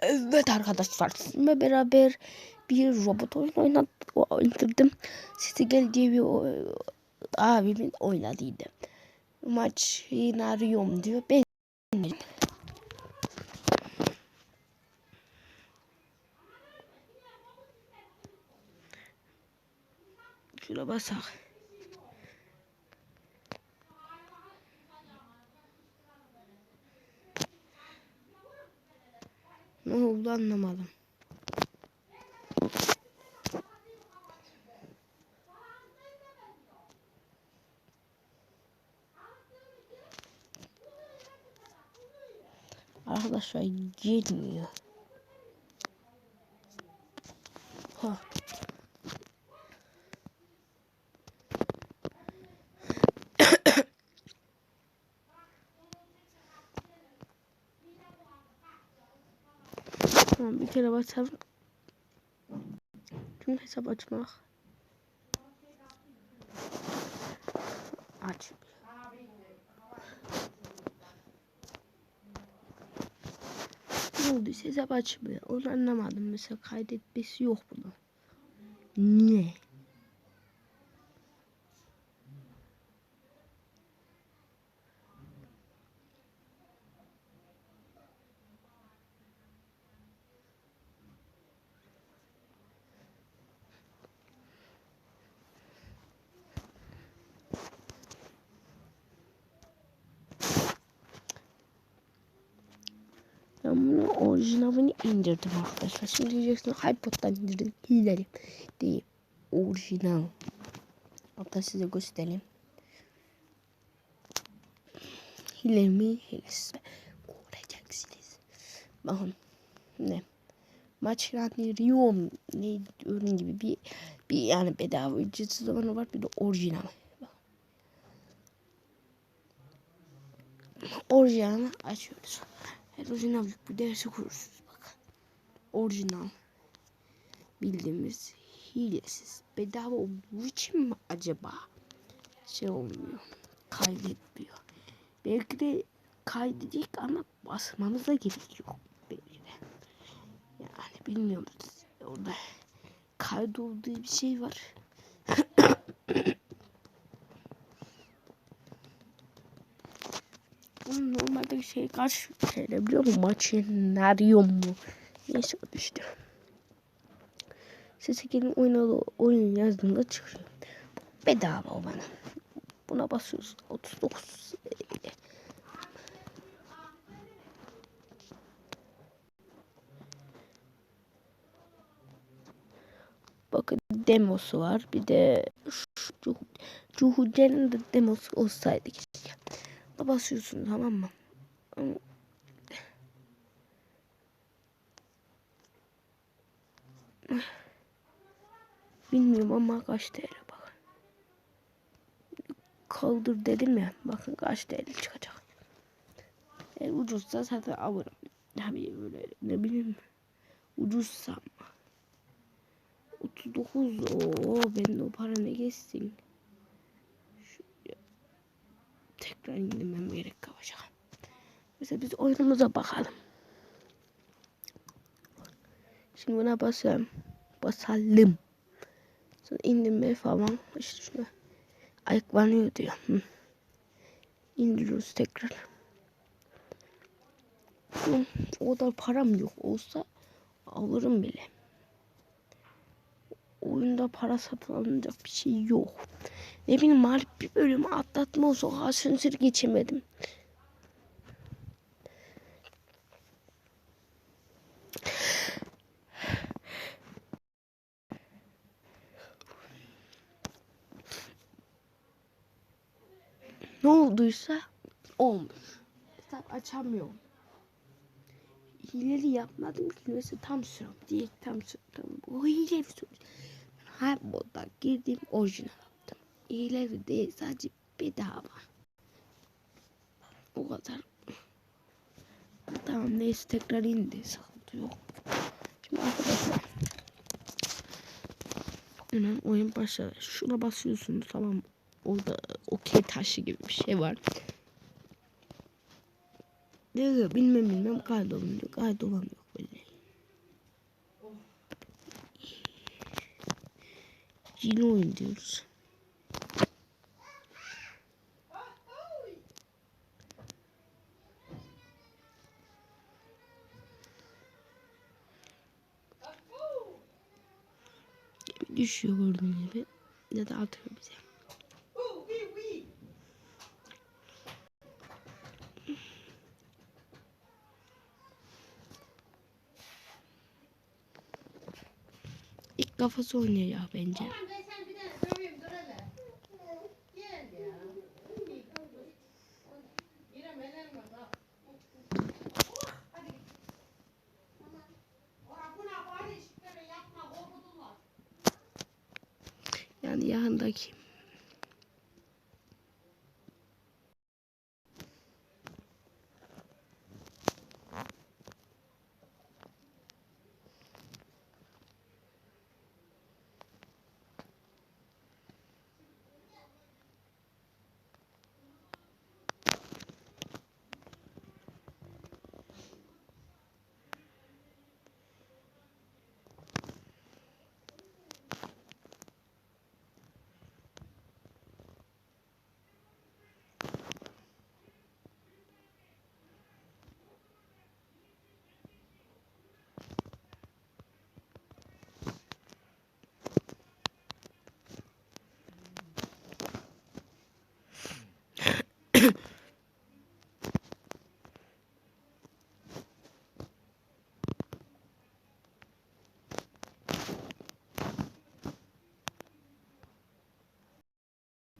Evet arkadaşlar sizinle beraber bir robot oyun oynat oynatırdım. Sizi gel diye bir abimin oynadıydı. Maç yine arıyorum diyor. Ben Şuna basak. Ne oldu anlamadım. Arkadaşlar gelmiyor. Ha. Tamam bir kere basalım. Tüm hesap açmak. Aç. Ne olduysa hesap açmıyor. Onu anlamadım. Mesela kaydetmesi yok bunun. Niye? Ben bunu orijinalini indirdim arkadaşlar. Şimdi diyeceksin iPod'dan indirdim. Hileli değil. Orijinal. Hatta size göstereyim. Hile mi? Hilesiz mi? Göreceksiniz. Bakın. Ne? Maç yani Rio ne ürün gibi bir bir yani bedava ücretsiz olanı var bir de orijinal. Orijinalini açıyoruz. Evet orijinal bir dersi kurursunuz bakın. Orijinal. Bildiğimiz hilesiz. Bedava olduğu için mi acaba şey olmuyor. Kaydetmiyor. Belki de kaydedecek ama basmamıza gerek yok. Belki de. Yani bilmiyorum. Orada kaydolduğu bir şey var. Bunun normalde bir şey kaç şeyde biliyor musun? Maçenaryo mu? Neyse işte. Sesi gelin oynadı oyun yazdığında çıkıyor. Bedava o bana. Buna basıyoruz. 39 Bakın demosu var. Bir de şu Cuhuce'nin de demosu olsaydı keşke. Basıyorsun tamam mı? Bilmiyorum ama kaç TL bak. Kaldır dedim ya. Bakın kaç TL çıkacak. Eğer ucuzsa zaten alırım. Tabii böyle ne bileyim. Ucuzsa ama. 39 o ben o para ne geçsin. Şuraya tekrar indirmem gerek kalacak. Mesela biz oyunumuza bakalım. Şimdi buna basıyorum. Basalım. Sonra indirme falan. İşte şuna ayıklanıyor diyor. Hı. İndiriyoruz tekrar. O kadar param yok. Olsa alırım bile. Oyunda para satın alınacak bir şey yok. Ne bileyim bir bölümü atlatma olsa asansör geçemedim. Ne olduysa olmuş. Hesap açamıyorum. Hileli yapmadım ki mesela tam sıram diye tam sıram. O hileli sonuç. Her modda girdim orijinal yaptım. Hileli değil sadece bedava. O kadar. Tamam neyse tekrar indi. Sıkıntı yok. Şimdi arkadaşlar. Hemen oyun başladı. Şuna basıyorsunuz tamam mı? orada okey taşı gibi bir şey var. Diyor bilmem bilmem kaydolamıyor. Kaydolamıyor böyle. Yeni oyun diyoruz. düşüyor gördüğünüz gibi ya da atıyor bize. İşleri yapma korkudular. Yani yanındaki.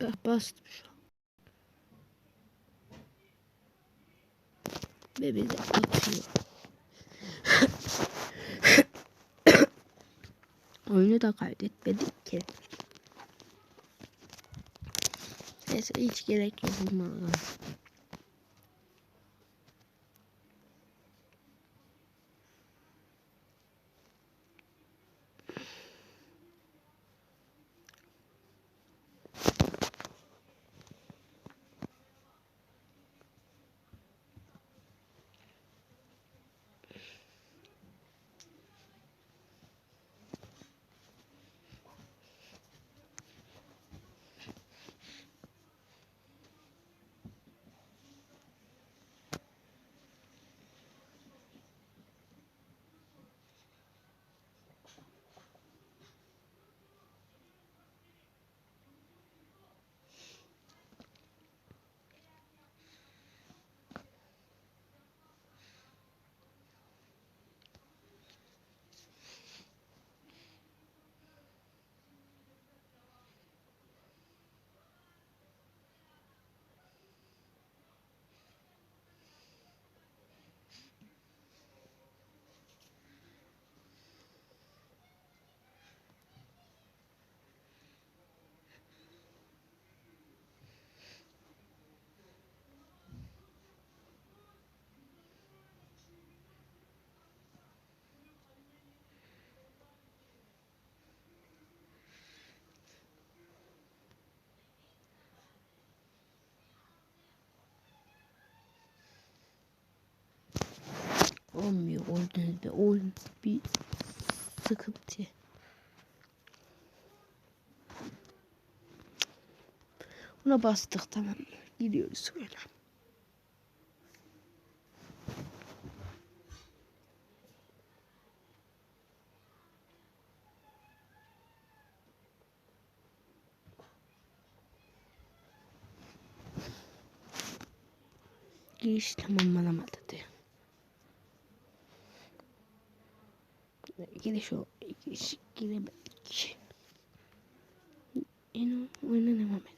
Bak bastım şu an. Ve bizi atıyor. Oyunu da kaydetmedik ki. Neyse hiç gerek yok bunlara. Olmuyor gördüğünüz gibi. Oyun bir sıkıntı. Buna bastık tamam? Gidiyoruz böyle. Giriş tamamlanamadı diyor. Giriş o. Giriş giremedik. En oyuna devam edelim.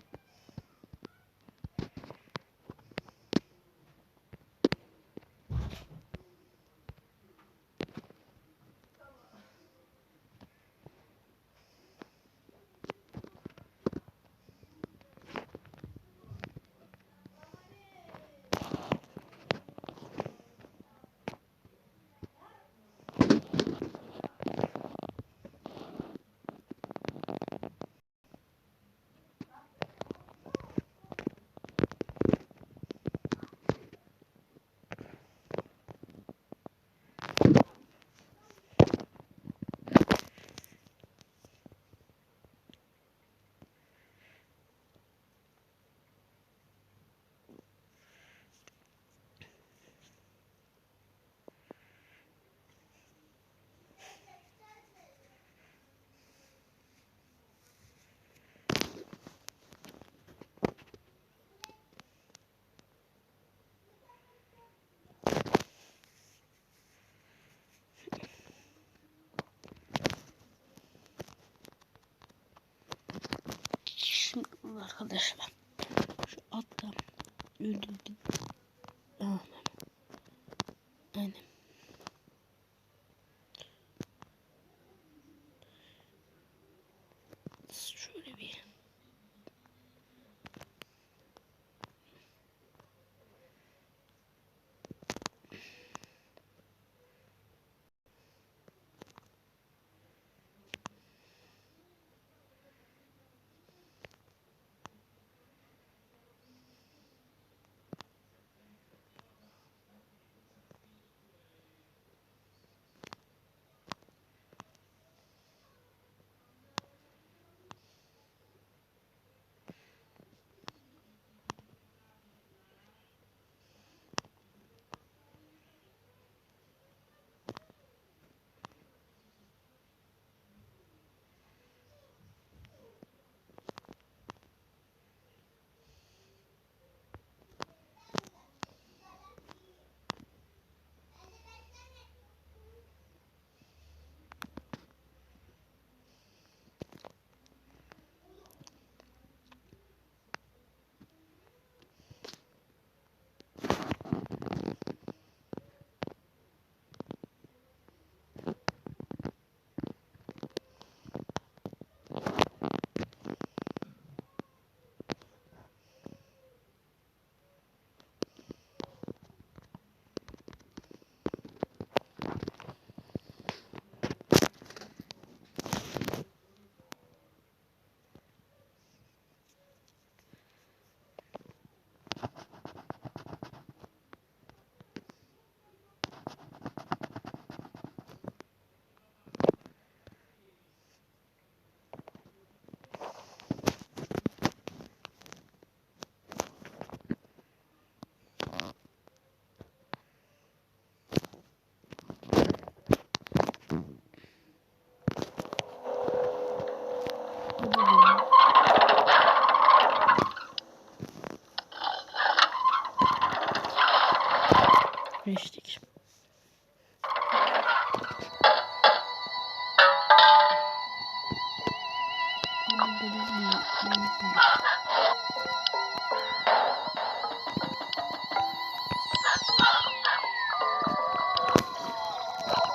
arkadaşlar. Şu atla öldürdüm.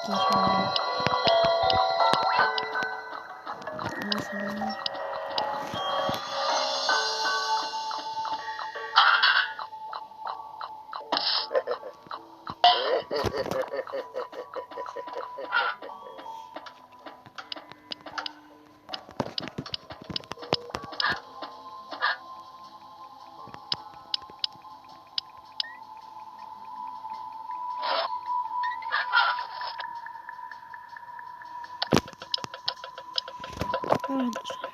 Mesela Arkadaşlar.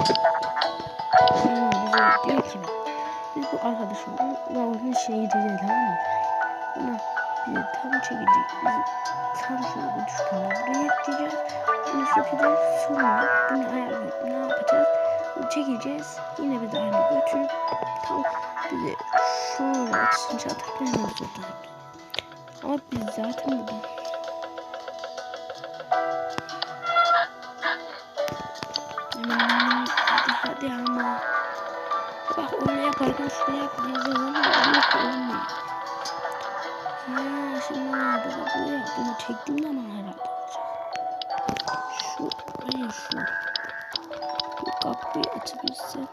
Bize biz bu arkadaşım Raul'un işine gideceğiz tamam mı? Ona bizi tam çekecek. Bizi tam şöyle. Sonra ne yapacağız? Bunu. Yine bir aynı götürüp tam bizi şöyle açınca ataklarımız oradan. Ama biz zaten buradan hadi ama. Bak öyle yaparken şunu yapmayacağız ama yok olmuyor. Ha şimdi ne yapacağız? Bunu çektiğim zaman herhalde. Şu, hayır şu. Bu kapıyı açabilsem.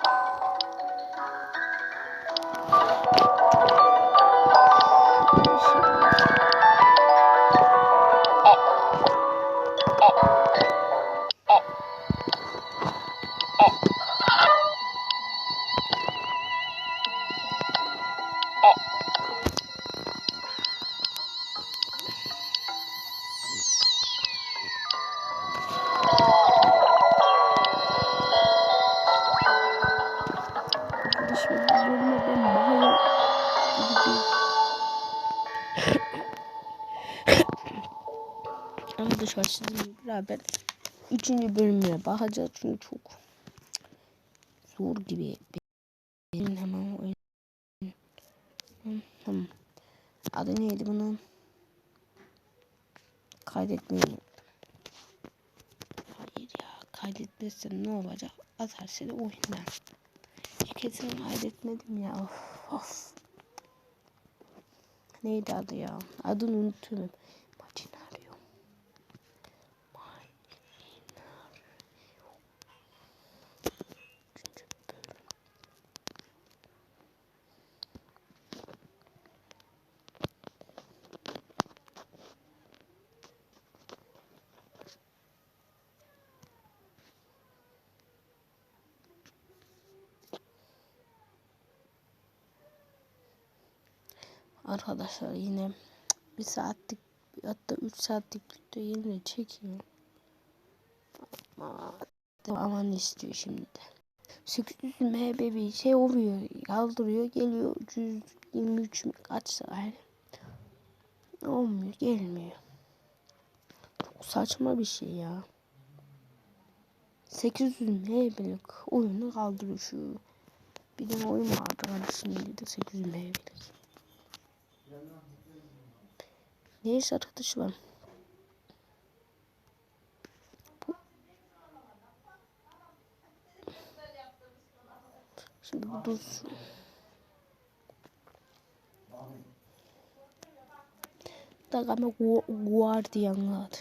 Beraber üçüncü bölümüne bakacağız çünkü çok zor gibi. Benim hemen oyun. Tamam. Adı neydi bunun? Kaydetmeyi. Hayır ya kaydetmezsem ne olacak? Atarsa da oyundan. Kesin kaydetmedim ya. Of, of. Neydi adı ya? Adını unutuyorum. Arkadaşlar yine bir saatlik hatta 3 saatlik video yine çekiyor. Ama aman istiyor şimdi de. 800 MB bir şey oluyor. Kaldırıyor geliyor 323 mi kaçsa yani. Olmuyor gelmiyor. Çok saçma bir şey ya. 800 MB'lik oyunu kaldırıyor şu. Bir de oyun vardı kardeşim dedi 800 MB'lik. Neyse arkadaşlar. Şimdi bu dursun. Da kama Guardian adı.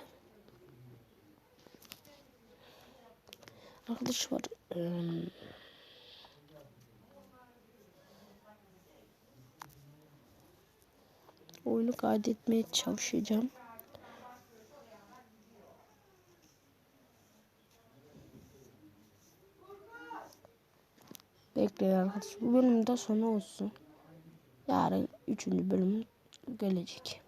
Arkadaşlar eee, oyunu kaydetmeye çalışacağım. Bekleyin arkadaşlar. Bu bölümde sonu olsun. Yarın üçüncü bölüm gelecek.